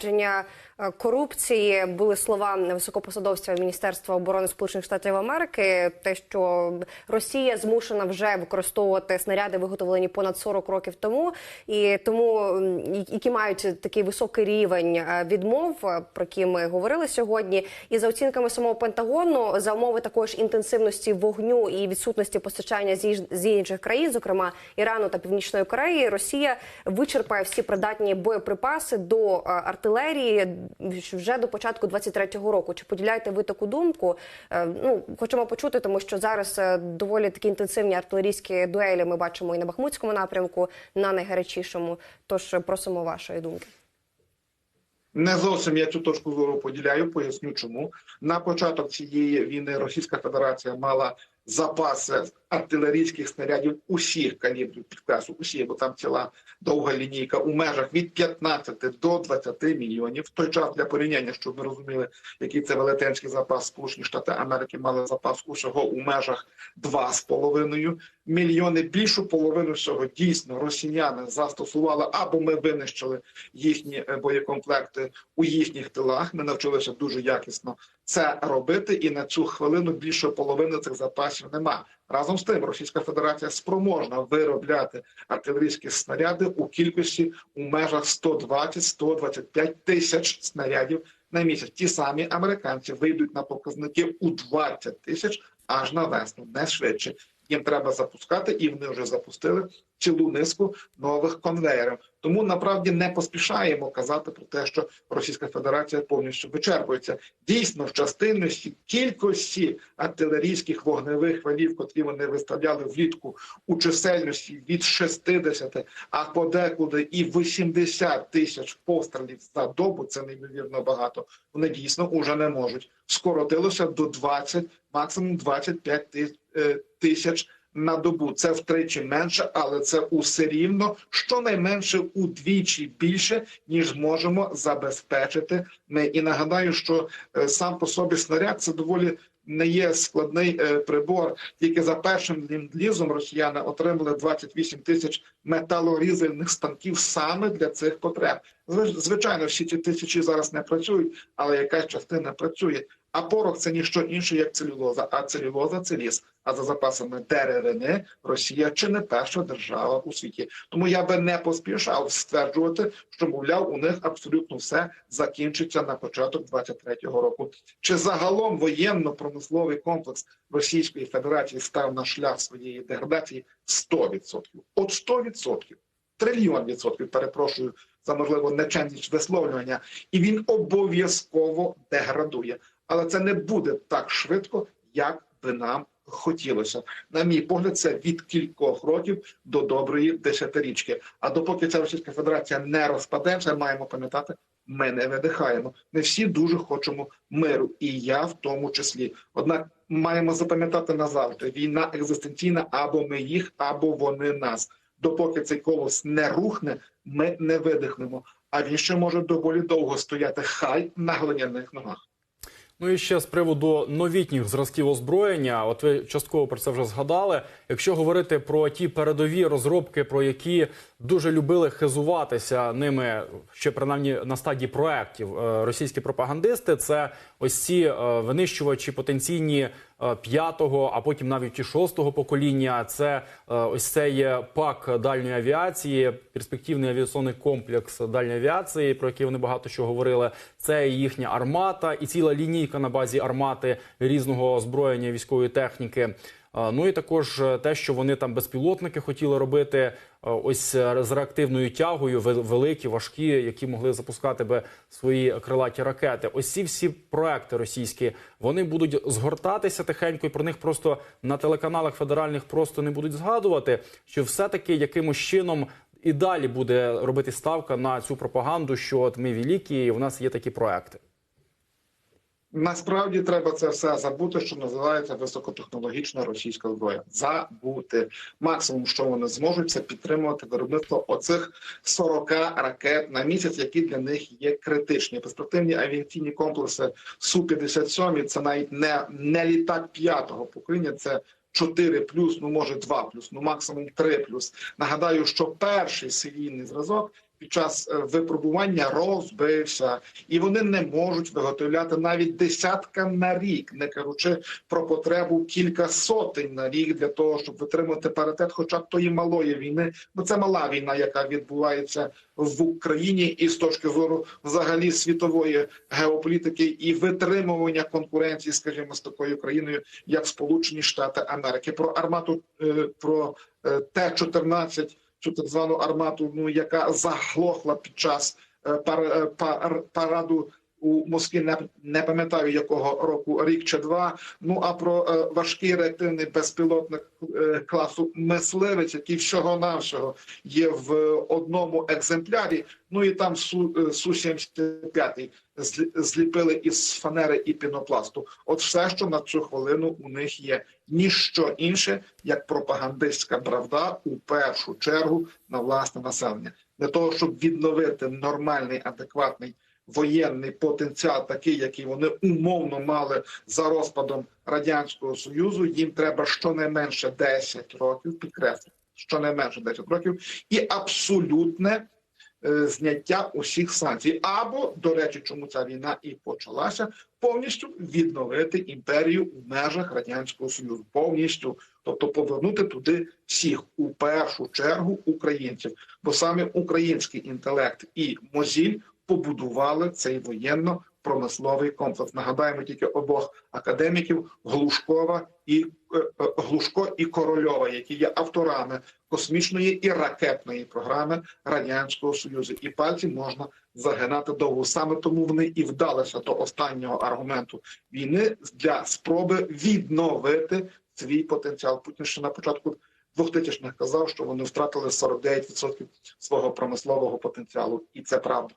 запровадження е, корупції були слова високопосадовця Міністерства оборони Сполучених Штатів Америки. Те, що Росія змушена вже використовувати снаряди, виготовлені понад 40 років тому, і тому які мають такий високий рівень е, відмов, е, про які ми говорили сьогодні. І за оцінками самого Пентагону, за умови також інтенсивності вогню і відсутності постачання з інших країн, зокрема Ірану та Північної Кореї, Росія вичерпає всі придатні боєприпаси до е, артилерії вже до початку 23-го року. Чи поділяєте ви таку думку? Е, Ну хочемо почути, тому що зараз е, доволі такі інтенсивні артилерійські дуелі ми бачимо і на Бахмутському напрямку, на найгарячішому. Тож просимо вашої думки. Не зовсім я цю точку зору поділяю. Поясню, чому на початок цієї війни Російська Федерація мала запаси артилерійських снарядів усіх калібрів підкреслю, усіх, бо там ціла довга лінійка у межах від 15 до 20 мільйонів. В той час для порівняння, щоб ми розуміли, який це велетенський запас Сполучені Штати Америки мали запас усього у межах 2,5 мільйони. Більшу половину всього дійсно росіяни застосували або ми винищили їхні е, боєкомплекти у їхніх тилах. Ми навчилися дуже якісно це робити, і на цю хвилину більше половини цих запасів нема. Разом з тим, Російська Федерація спроможна виробляти артилерійські снаряди у кількості у межах 120-125 тисяч снарядів на місяць. Ті самі американці вийдуть на показники у 20 тисяч аж на весну, не швидше. Їм треба запускати, і вони вже запустили цілу низку нових конвеєрів. Тому направді не поспішаємо казати про те, що Російська Федерація повністю вичерпується. Дійсно, в частинності кількості артилерійських вогневих валів, котрі вони виставляли влітку у чисельності від 60, а подекуди і 80 тисяч пострілів за добу. Це неймовірно багато. Вони дійсно уже не можуть. Скоротилося до 20, максимум 25 ти- е, тисяч на добу. Це втричі менше, але це усе рівно щонайменше удвічі більше, ніж зможемо забезпечити ми. І нагадаю, що е, сам по собі снаряд це доволі. Не є складний е, прибор. Тільки за першим ленд-лізом росіяни отримали 28 тисяч металорізальних станків саме для цих потреб. Зви- Звичайно, всі ці тисячі зараз не працюють, але якась частина працює. А порох це ніщо інше, як целюлоза. А целюлоза це ліс. А за запасами деревини Росія чи не перша держава у світі. Тому я би не поспішав стверджувати, що мовляв у них абсолютно все закінчиться на початок 23-го року. Чи загалом воєнно-промисловий комплекс Російської Федерації став на шлях своєї деградації 100%. От 100%. Трильйон відсотків, перепрошую за можливо нечемність висловлювання, і він обов'язково деградує. Але це не буде так швидко, як би нам хотілося. На мій погляд, це від кількох років до доброї десятирічки. А допоки ця Російська Федерація не розпадеться, маємо пам'ятати, ми не видихаємо. Ми всі дуже хочемо миру, і я в тому числі. Однак маємо запам'ятати назавжди: війна екзистенційна або ми їх, або вони нас. Допоки цей колос не рухне, ми не видихнемо. А він ще може доволі довго стояти хай на глиняних ногах. Ну і ще з приводу новітніх зразків озброєння. От ви частково про це вже згадали. Якщо говорити про ті передові розробки, про які дуже любили хизуватися ними, ще принаймні на стадії проєктів е, російські пропагандисти, це ось ці е, винищувачі потенційні п'ятого, а потім навіть і шостого покоління. Це е, ось цей пак дальньої авіації, перспективний авіаційний комплекс дальньої авіації, про який вони багато що говорили. Це їхня армата і ціла лінійка на базі армати різного озброєння військової техніки. Ну і також е, те, що вони там безпілотники хотіли робити, е, ось е, з реактивною тягою, великі, важкі, які могли запускати би свої крилаті ракети. Ось ці всі проекти російські вони будуть згортатися тихенько, і про них просто на телеканалах федеральних просто не будуть згадувати. Що все-таки якимось чином і далі буде робити ставка на цю пропаганду, що от ми великі, і в нас є такі проекти. Насправді треба це все забути, що називається високотехнологічна російська зброя. Забути максимум, що вони зможуть, це підтримувати виробництво оцих 40 ракет на місяць, які для них є критичні. Перспективні авіаційні комплекси су 57 Це навіть не, не літак п'ятого покоління. Це 4 плюс, ну може 2 плюс, ну максимум 3 плюс. Нагадаю, що перший серійний зразок під час е, випробування розбився, і вони не можуть виготовляти навіть десятка на рік, не кажучи про потребу кілька сотень на рік для того, щоб витримати паритет, хоча б тої малої війни, бо це мала війна, яка відбувається в Україні, і з точки зору взагалі світової геополітики і витримування конкуренції, скажімо, з такою країною, як Сполучені Штати Америки, про армату е, про е, Т-14, цю так звану армату, ну яка заглохла під час е, пар, е, пар, параду у Москві. Не, не пам'ятаю якого року, рік чи два. Ну а про е, важкий реактивний безпілотник е, класу мисливець, який всього навсього є в одному екземплярі. Ну і там су су 75 зліпили із фанери і пінопласту. От все, що на цю хвилину у них є, ніщо інше, як пропагандистська правда у першу чергу на власне населення, для того, щоб відновити нормальний, адекватний воєнний потенціал, такий, який вони умовно мали за розпадом радянського союзу. Їм треба щонайменше 10 років, підкреслю, щонайменше 10 років, і абсолютне е, зняття усіх санкцій. Або, до речі, чому ця війна і почалася, повністю відновити імперію у межах радянського союзу, повністю, тобто повернути туди всіх у першу чергу українців, бо саме український інтелект і мозіль побудували цей воєнно-промисловий комплекс. Нагадаємо тільки обох академіків Глушкова і е, е, Глушко і Корольова, які є авторами космічної і ракетної програми радянського союзу, і пальці можна загинати довго. Саме тому вони і вдалися до останнього аргументу війни для спроби відновити свій потенціал. Путін ще на початку 2000-х казав, що вони втратили 49% свого промислового потенціалу, і це правда.